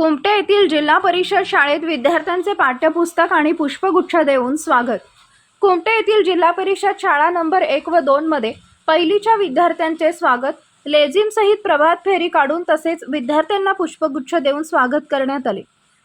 कुमटे येथील जिल्हा परिषद शाळेत विद्यार्थ्यांचे पाठ्यपुस्तक आणि पुष्पगुच्छ देऊन स्वागत. कुमटे येथील जिल्हा परिषद शाळा नंबर एक व दोन मध्ये पहिलीच्या विद्यार्थ्यांचे स्वागत. लेझिम सहित प्रभात फेरी काढून तसेच विद्यार्थ्यांना पुष्पगुच्छ देऊन स्वागत करण्यात आले.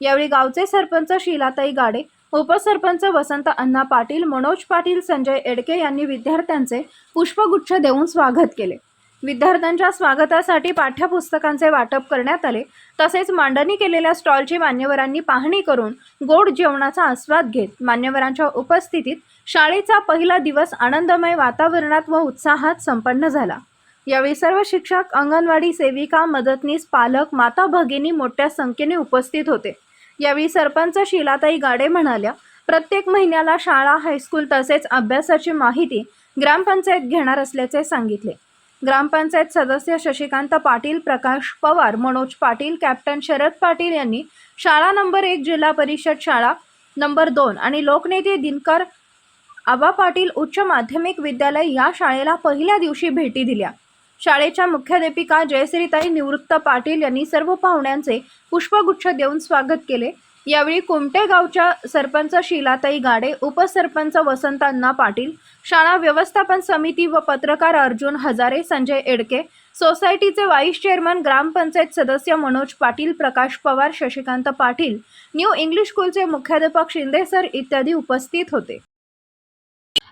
यावेळी गावचे सरपंच शीलाताई गाडे उपसरपंच वसंत अण्णा पाटील मनोज पाटील संजय एडके यांनी विद्यार्थ्यांचे पुष्पगुच्छ देऊन स्वागत केले. विद्यार्थ्यांच्या स्वागतासाठी पाठ्यपुस्तकांचे वाटप करण्यात आले. तसेच मांडणी केलेल्या स्टॉलची मान्यवरांनी पाहणी करून गोड जेवणाचा आस्वाद घेत मान्यवरांच्या उपस्थितीत शाळेचा पहिला दिवस आनंदमय वातावरणात व उत्साहात संपन्न झाला. यावेळी सर्व शिक्षक अंगणवाडी सेविका मदतनीस पालक माता भगिनी मोठ्या संख्येने उपस्थित होते. यावेळी सरपंच शिलाताई गाडे म्हणाल्या प्रत्येक महिन्याला शाळा हायस्कूल तसेच अभ्यासाची माहिती ग्रामपंचायत घेणार असल्याचे सांगितले. ग्रामपंचायत सदस्य शशिकांत पाटील प्रकाश पवार मनोज पाटील कॅप्टन शरद पाटील यांनी शाळा नंबर एक जिल्हा परिषद शाळा नंबर दोन आणि लोकनेते दिनकर आबा पाटील उच्च माध्यमिक विद्यालय या शाळेला पहिल्या दिवशी भेटी दिल्या. शाळेच्या मुख्याध्यापिका जयश्रीताई निवृत्त पाटील यांनी सर्व पाहुण्यांचे पुष्पगुच्छ देऊन स्वागत केले. यावेळी कुमटे गावच्या सरपंच शिलाताई गाडे उपसरपंच वसंतांना पाटील शाळा व्यवस्थापन समिती व पत्रकार अर्जुन हजारे संजय एडके सोसायटीचे व्हाईस चेअरमन ग्रामपंचायत सदस्य मनोज पाटील प्रकाश पवार शशिकांत पाटील न्यू इंग्लिश स्कूलचे मुख्याध्यापक शिंदे सर इत्यादी उपस्थित होते.